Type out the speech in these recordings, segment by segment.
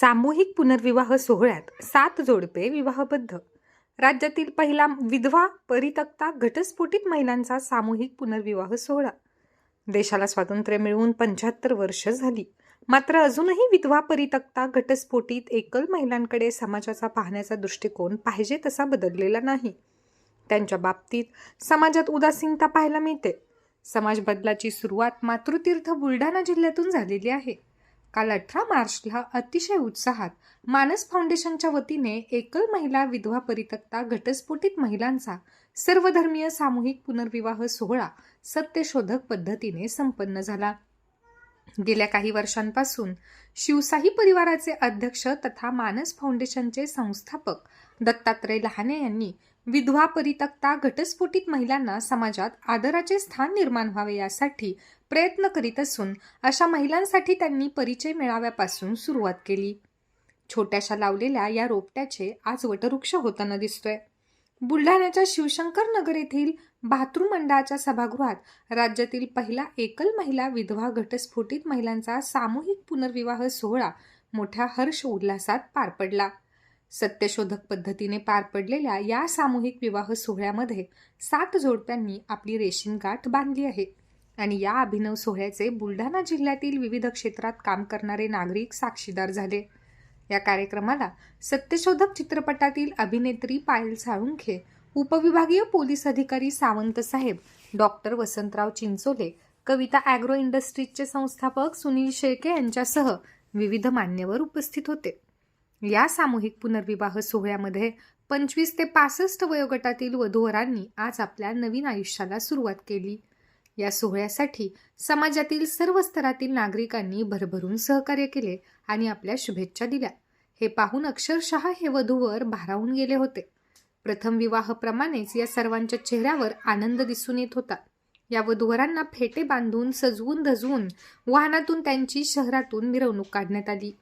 सामूहिक पुनर्विवाह सोहळ्यात सात जोडपे विवाहबद्ध. राज्यातील पहिला विधवा परितक्ता घटस्फोटित महिलांचा सामूहिक पुनर्विवाह सोहळा. देशाला स्वातंत्र्य मिळवून पंच्याहत्तर वर्ष झाली. मात्र अजूनही विधवा परितक्ता घटस्फोटित एकल महिलांकडे समाजाचा पाहण्याचा दृष्टिकोन पाहिजे तसा बदललेला नाही. त्यांच्या बाबतीत समाजात उदासीनता पाहायला मिळते. समाज बदलाची सुरुवात मातृतीर्थ बुलढाणा जिल्ह्यातून झालेली आहे. काल अठरा मार्चला अतिशय उत्साहात मानस फाउंडेशनच्या वतीने एकल महिला विधवा परितक्ता घटस्फोटित महिलांचा सर्वधर्मीय सामूहिक पुनर्विवाह सोहळा सत्यशोधक पद्धतीने संपन्न झाला. गेल्या काही वर्षांपासून शिवशाही परिवाराचे अध्यक्ष तथा मानस फाउंडेशनचे संस्थापक दत्तात्रय लहाने यांनी विधवा परितक्ता घटस्फोटित महिलांना समाजात आदराचे स्थान निर्माण व्हावे यासाठी प्रयत्न करीत असून अशा महिलांसाठी त्यांनी परिचय मेळाव्यापासून सुरुवात केली. छोट्याशा लावलेल्या या रोपट्याचे आज वटवृक्ष होताना दिसतोय. बुलढाण्याच्या शिवशंकर नगर येथील भातृ मंडळाच्या सभागृहात राज्यातील पहिला एकल महिला विधवा घटस्फोटित महिलांचा सामूहिक पुनर्विवाह सोहळा मोठ्या हर्ष उल्हासात पार पडला. सत्यशोधक पद्धतीने पार पडलेल्या या सामूहिक विवाह सोहळ्यामध्ये सात जोडप्यांनी आपली रेशीम गाठ बांधली आहे. आणि या अभिनव सोहळ्याचे बुलढाणा जिल्ह्यातील विविध क्षेत्रात काम करणारे नागरिक साक्षीदार झाले. या कार्यक्रमाला सत्यशोधक चित्रपटातील अभिनेत्री पायल साळुंखे उपविभागीय पोलीस अधिकारी सावंत साहेब डॉक्टर वसंतराव चिंचोले कविता ॲग्रो इंडस्ट्रीजचे संस्थापक सुनील शेळके यांच्यासह विविध मान्यवर उपस्थित होते. या सामूहिक पुनर्विवाह सोहळ्यामध्ये पंचवीस ते पासष्ट वयोगटातील वधूवरांनी आज आपल्या नवीन आयुष्याला सुरुवात केली. या सोहळ्यासाठी समाजातील सर्व स्तरातील नागरिकांनी भरभरून सहकार्य केले आणि आपल्या शुभेच्छा दिल्या. हे पाहून अक्षरशः हे वधूवर भारावून गेले होते. प्रथम विवाहप्रमाणेच या सर्वांच्या चेहऱ्यावर आनंद दिसून येत होता. या वधूवरांना फेटे बांधून सजवून धजवून वाहनातून त्यांची शहरातून मिरवणूक काढण्यात आली.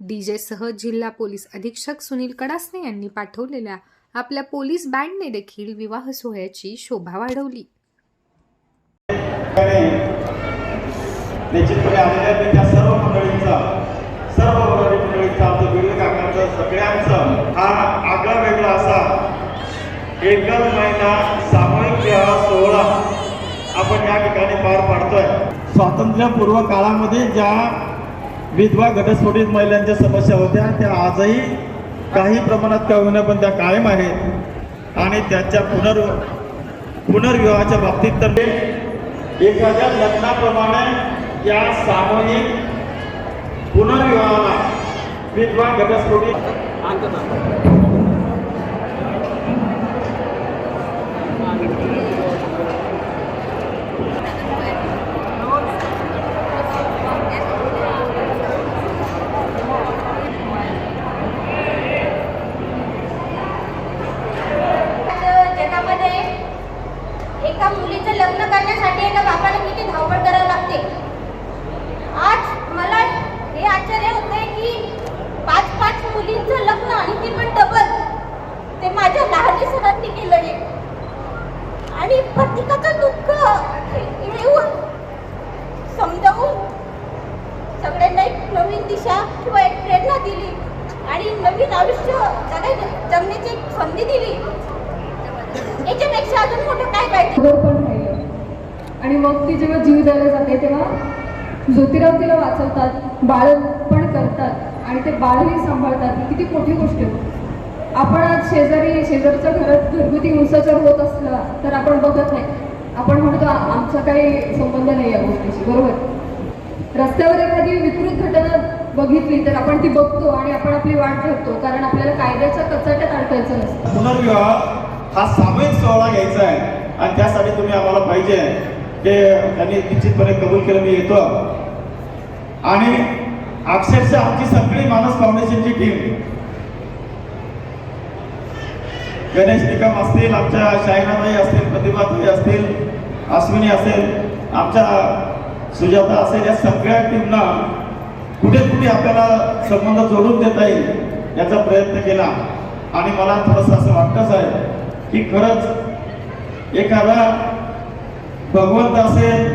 डीजे सह जिल्हा पोलीस अधीक्षक सुनील कडासने यांनी पाठवलेल्या आपल्या पोलीस बँडने देखील विवाह सोहळ्याची शोभा वाढवली. निश्चितपणे आलेल्या मी त्या सर्व मंडळींचा सर्व मंडळी मंडळींचा आमचं विविध काकांचा सगळ्यांचं हा आगळा वेगळा असा एकल महिना सामूहिक विवाह सोहळा आपण या ठिकाणी पार पाडतोय. स्वातंत्र्यपूर्व काळामध्ये ज्या विधवा घटस्फोटित महिलांच्या समस्या होत्या त्या आजही काही प्रमाणात का होईना पण त्या कायम आहेत. आणि त्याच्या पुनर् पुनर्विवाहाच्या बाबतीत तर एखाद्या लग्नाप्रमाणे या सामूहिक पुनर्विवाहाला विधवा घटस्फोटी जगामध्ये एका मुलीचं लग्न करण्यासाठी एका बापाला किती धावपळ करावी लागते? आज मला हे आश्चर्य होते की पाच पाच मुलींचं लग्न आणि ती पण डबल ते माझ्या लहानी सरांनी केलं हे. आणि प्रत्येकाचं दुःख मिळवून समजावून सगळ्यांना एक नवीन दिशा किंवा एक प्रेरणा दिली आणि नवीन आयुष्य जगायला जगण्याची एक संधी दिली. याच्यापेक्षा अजून मोठं काय पाहिजे? आणि मग ती जेव्हा जीव द्यायला जाते तेव्हा ज्योतिराव तिला वाचवतात बाळ पण करतात आणि ते बाळही सांभाळतात. किती मोठी गोष्ट आहे. आपण आज शेजारी शेजारच्या घरात घरगुती हिंसाचार होत असला तर आपण बघत नाही. आपण म्हणतो आमचा काही संबंध नाही या गोष्टीशी. बरोबर? रस्त्यावर एखादी विकृत घटना बघितली तर आपण ती बघतो आणि आपण आपली वाट धरतो कारण आपल्याला कायद्याच्या कचाट्यात अडकायचं नसतं. पुनर्विवाह हा सामूहिक सोहळा घ्यायचा आहे आणि त्यासाठी तुम्ही आम्हाला पाहिजे ते त्यांनी निश्चितपणे कबूल केलं मी येतो आणि अक्षरशः आमची सगळी मानस फाउंडेशनची टीम गणेश निकम असतील आमच्या शायनाबाई असतील प्रतिभाताई असतील अश्विनी असेल आमच्या सुजाता असेल या सगळ्या टीमना कुठे कुठे आपल्याला संबंध जोडून देता येईल याचा प्रयत्न केला. आणि मला थोडंसं असं वाटतंच आहे की खरंच एखादा भगवंत असेल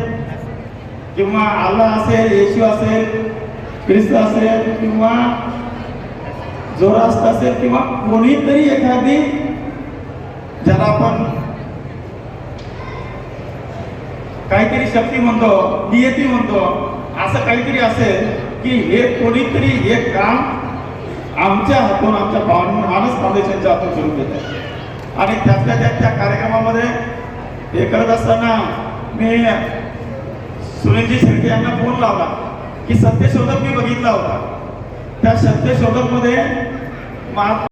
किंवा आल्ला असेल येशू असेल ख्रिस्त असेल किंवा जोरास्त असेल किंवा कोणीतरी एखादी ज्याला आपण काहीतरी शक्ती म्हणतो नियती म्हणतो असं काहीतरी असेल की हे कोणीतरी हे काम आमच्या हातून आमच्या भावन मानस फाउंडेशनच्या हातून सुरू केलं आणि त्यातल्या त्यात त्या कार्यक्रमामध्ये हे करत असताना मी सुनीलजी शिर्के यांना फोन लावला की सत्यशोधक मी बघितला होता. त्या सत्यशोधकमध्ये महात्मा